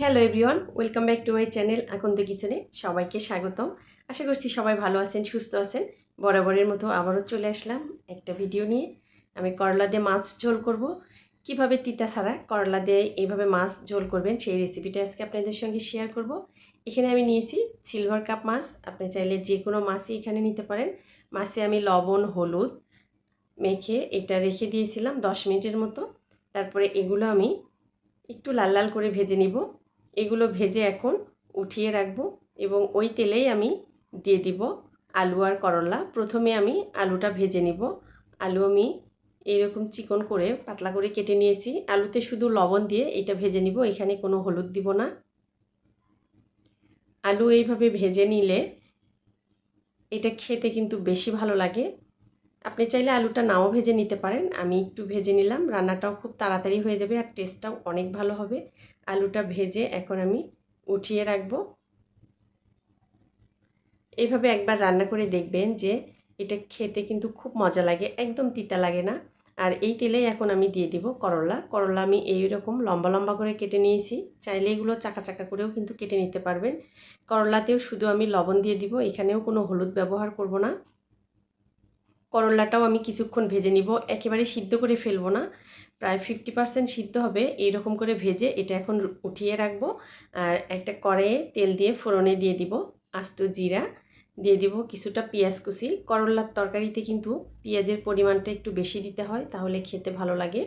Hello everyone welcome back to my channel Akand কিচেনে সবাইকে স্বাগতম। আশা করছি সবাই ভালো আছেন, সুস্থ আছেন। বরাবরের মতো আবারও চলে আসলাম একটা ভিডিও নিয়ে। আমি করলা দিয়ে মাছ ঝোল করব। কীভাবে তিতা ছাড়া করলা দিয়ে এইভাবে মাছ ঝোল করবেন সেই রেসিপিটা আজকে আপনাদের সঙ্গে শেয়ার করব। এখানে আমি নিয়েছি সিলভার কাপ মাছ। আপনি চাইলে যে কোনো মাছই এখানে নিতে পারেন। মাছে আমি লবণ, হলুদ মেখে এটা রেখে দিয়েছিলাম দশ মিনিটের মতো। তারপরে এগুলো আমি একটু লাল লাল করে ভেজে নিব। এগুলো ভেজে এখন উঠিয়ে রাখব এবং ওই তেলেই আমি দিয়ে দিব আলু আর করলা। প্রথমে আমি আলুটা ভেজে নিব। আলু আমি এইরকম চিকন করে, পাতলা করে কেটে নিয়েছি। আলুতে শুধু লবণ দিয়ে এটা ভেজে নিব, এখানে কোনো হলুদ দিব না। আলু এইভাবে ভেজে নিলে এটা খেতে কিন্তু বেশি ভালো লাগে। আপনি চাইলে আলুটা নাও ভেজে নিতে পারেন। আমি একটু ভেজে নিলাম, রান্নাটাও খুব তাড়াতাড়ি হয়ে যাবে আর টেস্টটাও অনেক ভালো হবে। আলুটা ভেজে এখন আমি উঠিয়ে রাখব। এইভাবে একবার রান্না করে দেখবেন যে এটা খেতে কিন্তু খুব মজা লাগে, একদম তিতা লাগে না। আর এই তেলেই এখন আমি দিয়ে দিব করলা। করলা আমি এই রকম লম্বা লম্বা করে কেটে নিয়েছি। চাইলে এগুলো চাকা চাকা করেও কিন্তু কেটে নিতে পারবেন। করলাতেও শুধু আমি লবণ দিয়ে দিব, এখানেও কোনো হলুদ ব্যবহার করব না। করলাটাও আমি কিছুক্ষণ ভেজে নিব। একেবারে সিদ্ধ করে ফেলব না। প্রায় ফিফটি পার্সেন্ট সিদ্ধ হবে। এইরকম করে ভেজে এটা এখন উঠিয়ে রাখব। আর একটা কড়াইয়ে তেল দিয়ে ফোড়নে দিয়ে দিব। আস্ত জিরা দিয়ে দিব কিছুটা পেঁয়াজ কুচি। করলার তরকারিতে কিন্তু পেঁয়াজের পরিমাণটা একটু বেশি দিতে হয়, তাহলে খেতে ভালো লাগে।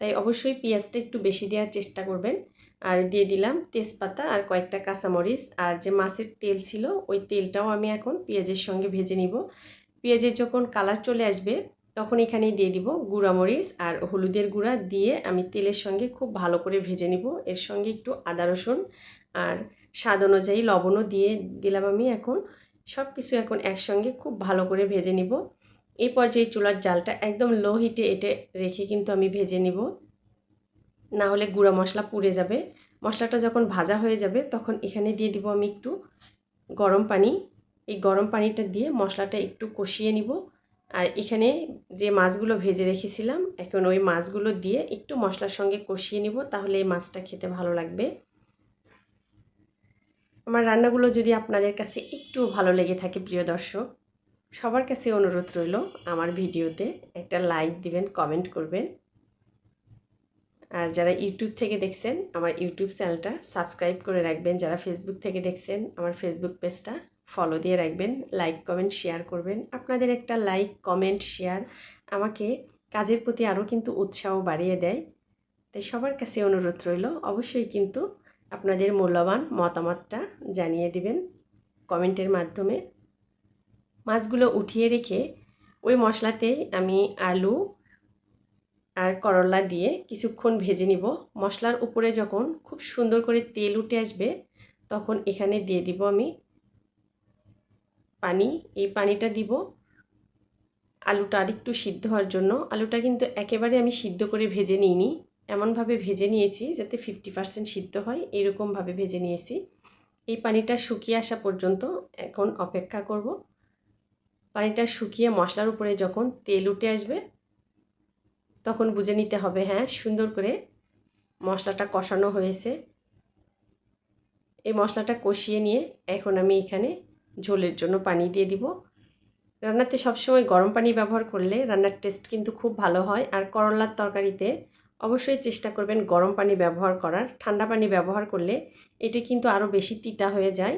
তাই অবশ্যই পেঁয়াজটা একটু বেশি দেওয়ার চেষ্টা করবেন। আর দিয়ে দিলাম তেজপাতা আর কয়েকটা কাঁচামরিচ। আর যে মাছের তেল ছিল, ওই তেলটাও আমি এখন পেঁয়াজের সঙ্গে ভেজে নিব। পেঁয়াজের যখন কালার চলে আসবে, তখন এখানে দিয়ে দিব গুঁড়ামরিচ আর হলুদের গুঁড়া দিয়ে আমি তেলের সঙ্গে খুব ভালো করে ভেজে নিব। এর সঙ্গে একটু আদা রসুন আর স্বাদ অনুযায়ী লবণও দিয়ে দিলাম আমি এখন। সব কিছু এখন একসঙ্গে খুব ভালো করে ভেজে নিব। এই পর্যায়ে চুলার জালটা একদম লো হিটে এটে রেখে কিন্তু আমি ভেজে নিব। না হলে গুঁড়া মশলা পুড়ে যাবে। মশলাটা যখন ভাজা হয়ে যাবে, তখন এখানে দিয়ে দিব আমি একটু গরম পানি। এই গরম পানিটা দিয়ে মশলাটা একটু কষিয়ে নিব। আর এখানে যে মাছগুলো ভেজে রেখেছিলাম, এখন ওই মাছগুলো দিয়ে একটু মশলার সঙ্গে কষিয়ে নিব, তাহলে এই মাছটা খেতে ভালো লাগবে। আমার রান্নাগুলো যদি আপনাদের কাছে একটু ভালো লেগে থাকে, প্রিয় দর্শক, সবার কাছে অনুরোধ রইল আমার ভিডিওতে একটা লাইক দিবেন, কমেন্ট করবেন। আর যারা ইউটিউব থেকে দেখছেন, আমার ইউটিউব চ্যানেলটা সাবস্ক্রাইব করে রাখবেন। যারা ফেসবুক থেকে দেখছেন, আমার ফেসবুক পেজটা ফলো দিয়ে রাখবেন লাইক কমেন্ট শেয়ার করবেন। আপনাদের একটা লাইক কমেন্ট শেয়ার আমাকে কাজের প্রতি আরও কিন্তু উৎসাহ বাড়িয়ে দেয়। তাই সবার কাছে অনুরোধ রইল, অবশ্যই কিন্তু আপনাদের মূল্যবান মতামতটা জানিয়ে দিবেন কমেন্টের মাধ্যমে। মাছগুলো উঠিয়ে রেখে ওই মশলাতেই আমি আলু আর করলা দিয়ে কিছুক্ষণ ভেজে নিব। মশলার উপরে যখন খুব সুন্দর করে তেল উঠে আসবে, তখন এখানে দিয়ে দিব আমি পানি, এই পানিটা দিব। আলুটা আরেকটু সিদ্ধ হওয়ার জন্য। আলুটা কিন্তু একেবারে আমি সিদ্ধ করে ভেজে নিইনি। এমনভাবে ভেজে নিয়েছি যাতে ফিফটি পার্সেন্ট সিদ্ধ হয়, এরকমভাবে ভেজে নিয়েছি। এই পানিটা শুকিয়ে আসা পর্যন্ত এখন অপেক্ষা করব। পানিটা শুকিয়ে মশলার উপরে যখন তেল উঠে আসবে, তখন বুঝে নিতে হবে হ্যাঁ সুন্দর করে মশলাটা কষানো হয়েছে। এই মশলাটা কষিয়ে নিয়ে এখন আমি এখানে ঝোলের জন্য পানি দিয়ে দিব। রান্নাতে সবসময় গরম পানি ব্যবহার করলে রান্নার টেস্ট কিন্তু খুব ভালো হয়। আর করলার তরকারিতে অবশ্যই চেষ্টা করবেন গরম পানি ব্যবহার করার। ঠান্ডা পানি ব্যবহার করলে এটি কিন্তু আরও বেশি তিতা হয়ে যায়।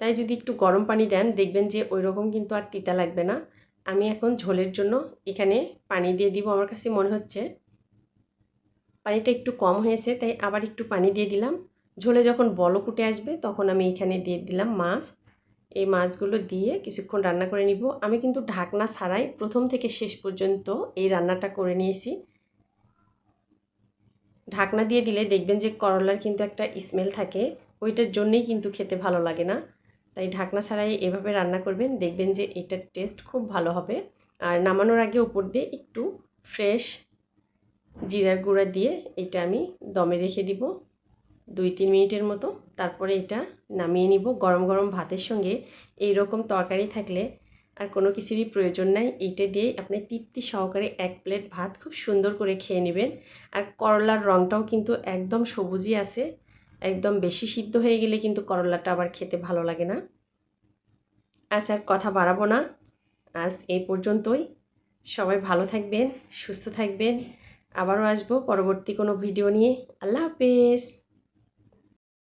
তাই যদি একটু গরম পানি দেন, দেখবেন যে ওই রকম কিন্তু আর তিতা লাগবে না। আমি এখন ঝোলের জন্য এখানে পানি দিয়ে দিব। আমার কাছে মনে হচ্ছে পানিটা একটু কম হয়েছে, তাই আবার একটু পানি দিয়ে দিলাম। ঝোলে যখন বলক উঠে আসবে, তখন আমি এখানে দিয়ে দিলাম মাছ। এই মাছগুলো দিয়ে কিছুক্ষণ রান্না করে নিব। আমি কিন্তু ঢাকনা ছাড়াই প্রথম থেকে শেষ পর্যন্ত এই রান্নাটা করে নিয়েছি। ঢাকনা দিয়ে দিলে দেখবেন যে করলার কিন্তু একটা স্মেল থাকে, ওইটার জন্যেই কিন্তু খেতে ভালো লাগে না। তাই ঢাকনা ছাড়াই এভাবে রান্না করবেন, দেখবেন যে এটার টেস্ট খুব ভালো হবে। আর নামানোর আগে উপর দিয়ে একটু ফ্রেশ জিরার গুঁড়া দিয়ে এটা আমি দমে রেখে দিব। দুই তিন মিনিটের মতো। তারপরে এটা নামিয়ে নিব। গরম গরম ভাতের সঙ্গে এই রকম তরকারি থাকলে আর কোনো কিছুরই প্রয়োজন নাই। এইটা দিয়ে আপনি তৃপ্তি সহকারে এক প্লেট ভাত খুব সুন্দর করে খেয়ে নেবেন। আর করলার রঙটাও কিন্তু একদম সবুজই আছে। একদম বেশি সিদ্ধ হয়ে গেলে কিন্তু করলাটা আবার খেতে ভালো লাগে না। আচ্ছা কথা বাড়াবো না। আজ এই পর্যন্তই। সবাই ভালো থাকবেন, সুস্থ থাকবেন। আবারও আসব পরবর্তী কোনো ভিডিও নিয়ে। আল্লাহ হাফেজ।